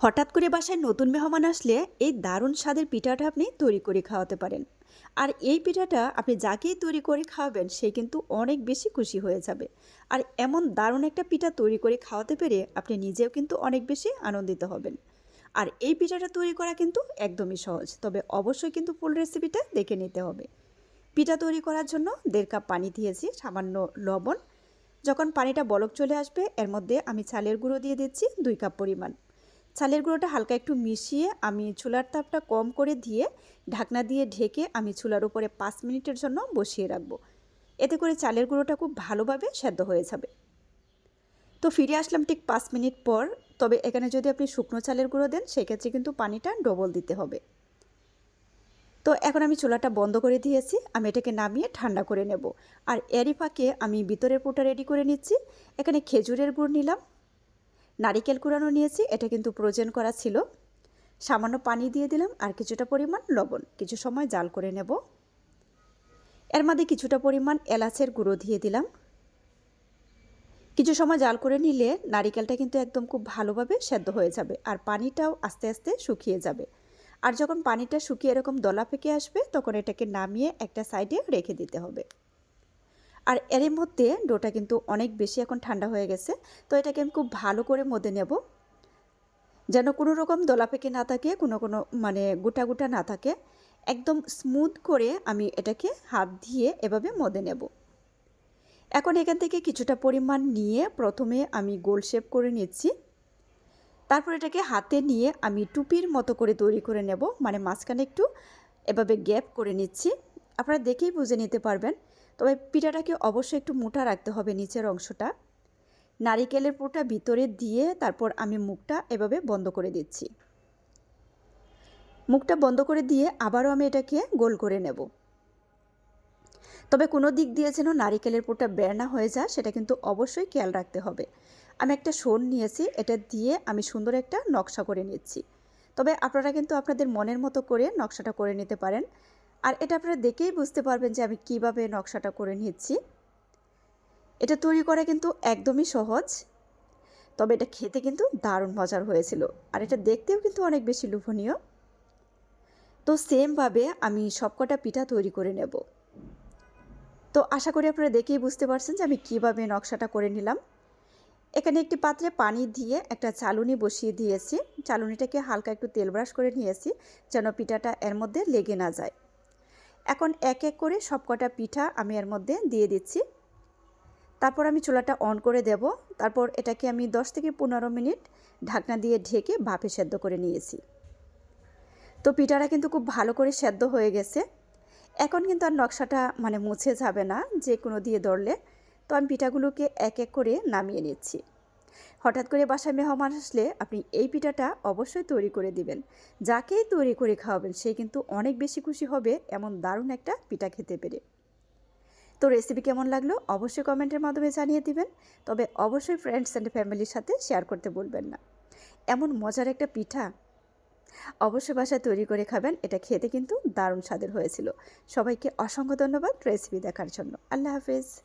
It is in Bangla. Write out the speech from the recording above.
হঠাৎ করে বাসায় নতুন মেহমান আসলে এই দারুণ স্বাদের পিঠাটা আপনি তৈরি করে খাওয়াতে পারেন। আর এই পিঠাটা আপনি যাকেই তৈরি করে খাওয়াবেন, সে কিন্তু অনেক বেশি খুশি হয়ে যাবে। আর এমন দারুণ একটা পিঠা তৈরি করে খাওয়াতে পেরে আপনি নিজেও কিন্তু অনেক বেশি আনন্দিত হবেন। আর এই পিঠাটা তৈরি করা কিন্তু একদমই সহজ, তবে অবশ্যই কিন্তু ফুল রেসিপিটা দেখে নিতে হবে। পিঠা তৈরি করার জন্য দেড় কাপ পানি দিয়েছি, সামান্য লবণ। যখন পানিটা বলক চলে আসবে, এর মধ্যে আমি চালের গুঁড়ো দিয়ে দিচ্ছি দুই কাপ পরিমাণ। চালের গুঁড়োটা হালকা একটু মিশিয়ে আমি চুলার তাপটা কম করে দিয়ে ঢাকনা দিয়ে ঢেকে আমি চুলার উপরে পাঁচ মিনিটের জন্য বসিয়ে রাখব। এতে করে চালের গুঁড়োটা খুব ভালোভাবে সেদ্ধ হয়ে যাবে। তো ফিরে আসলাম ঠিক পাঁচ মিনিট পর, তবে এখানে যদি আপনি শুকনো চালের গুঁড়ো দেন, সেক্ষেত্রে কিন্তু পানিটা ডবল দিতে হবে। তো এখন আমি চুলাটা বন্ধ করে দিয়েছি, আমি এটাকে নামিয়ে ঠান্ডা করে নেব। আর এরই ফাঁকে আমি ভিতরের পুরটা রেডি করে নিচ্ছি। এখানে খেজুরের গুড় নিলাম নারিকেল কুড়ানো নিয়েছি, এটা কিন্তু প্রয়োজন করা ছিল। সামান্য পানি দিয়ে দিলাম, আর কিছুটা পরিমাণ লবণ। কিছু সময় জাল করে নেব। এর মধ্যে কিছুটা পরিমাণ এলাচের গুঁড়ো দিয়ে দিলাম। কিছু সময় জাল করে নিলে নারিকেলটা কিন্তু একদম খুব ভালোভাবে সেদ্ধ হয়ে যাবে, আর পানিটাও আস্তে আস্তে শুকিয়ে যাবে। আর যখন পানিটা শুকিয়ে এরকম দলা পেকে আসবে, তখন এটাকে নামিয়ে একটা সাইডে রেখে দিতে হবে। আর এর মধ্যে ডোটা কিন্তু অনেক বেশি এখন ঠান্ডা হয়ে গেছে, তো এটাকে আমি খুব ভালো করে মধ্যে নেব। যেন কোনো রকম দলা পেকে না থাকে, কোনো কোনো মানে গোটা গোটা না থাকে, একদম স্মুথ করে আমি এটাকে হাত দিয়ে এভাবে মদে নেব। এখন এখান থেকে কিছুটা পরিমাণ নিয়ে প্রথমে আমি গোল শেপ করে নিচ্ছি। তারপর এটাকে হাতে নিয়ে আমি টুপির মতো করে তৈরি করে নেব মানে মাঝখানে একটু এভাবে গ্যাপ করে নিচ্ছি। আপনারা দেখেই বুঝে নিতে পারবেন তবে পিঠাটাকে অবশ্যই একটু মোটা রাখতে হবে নিচের অংশটা। নারিকেলের পুরটা ভিতরে দিয়ে তারপর আমি মুখটা এভাবে বন্ধ করে দিচ্ছি। মুখটা বন্ধ করে দিয়ে আবারও আমি এটাকে গোল করে নেব। তবে কোনো দিক দিয়ে যেন নারিকেলের পুরটা বের না হয়ে যায়, সেটা কিন্তু অবশ্যই খেয়াল রাখতে হবে। আমি একটা শোন নিয়েছি, এটা দিয়ে আমি সুন্দর একটা নকশা করে নিচ্ছি। তবে আপনারা কিন্তু আপনাদের মনের মতো করে নকশাটা করে নিতে পারেন। আর এটা আপনারা দেখেই বুঝতে পারবেন যে আমি কীভাবে নকশাটা করে নিচ্ছি। এটা তৈরি করা কিন্তু একদমই সহজ, তবে এটা খেতে কিন্তু দারুণ মজার হয়েছিল আর এটা দেখতেও কিন্তু অনেক বেশি লোভনীয়। তো সেমভাবে আমি সবকটা পিঠা তৈরি করে নেব। তো আশা করি আপনারা দেখেই বুঝতে পারছেন যে আমি কীভাবে নকশাটা করে নিলাম। এখানে একটি পাত্রে পানি দিয়ে একটা চালুনি বসিয়ে দিয়েছি। চালুনিটাকে হালকা একটু তেল ব্রাশ করে নিয়েছি যেন পিঠাটা এর মধ্যে লেগে না যায়। এখন এক এক করে সবকটা পিঠা আমি এর মধ্যে দিয়ে দিচ্ছি। তারপর আমি চুলাটা অন করে দেব। তারপর এটাকে আমি 10 থেকে পনেরো মিনিট ঢাকনা দিয়ে ঢেকে ভাপে সেদ্ধ করে নিয়েছি। তো পিঠাটা কিন্তু খুব ভালো করে সেদ্ধ হয়ে গেছে। এখন কিন্তু আর নকশাটা মানে মুছে যাবে না, যে কোনো দিয়ে ধরলে। তো আমি পিঠাগুলোকে এক এক করে নামিয়ে নিচ্ছি। হঠাৎ করে বাসায় মেহমান আসলে আপনি এই পিঠাটা অবশ্যই তৈরি করে দিবেন। যাকেই তৈরি করে খাওয়াবেন, সে কিন্তু অনেক বেশি খুশি হবে এমন দারুণ একটা পিঠা খেতে পেরে। তো রেসিপি কেমন লাগল অবশ্যই কমেন্টের মাধ্যমে জানিয়ে দিবেন, তবে অবশ্যই ফ্রেন্ডস অ্যান্ড ফ্যামিলির সাথে শেয়ার করতে বলবেন না। এমন মজার একটা পিঠা অবশ্যই বাসায় তৈরি করে খাবেন, এটা খেতে কিন্তু দারুণ স্বাদের হয়েছিল। সবাইকে অসংখ্য ধন্যবাদ রেসিপি দেখার জন্য। আল্লাহ হাফেজ।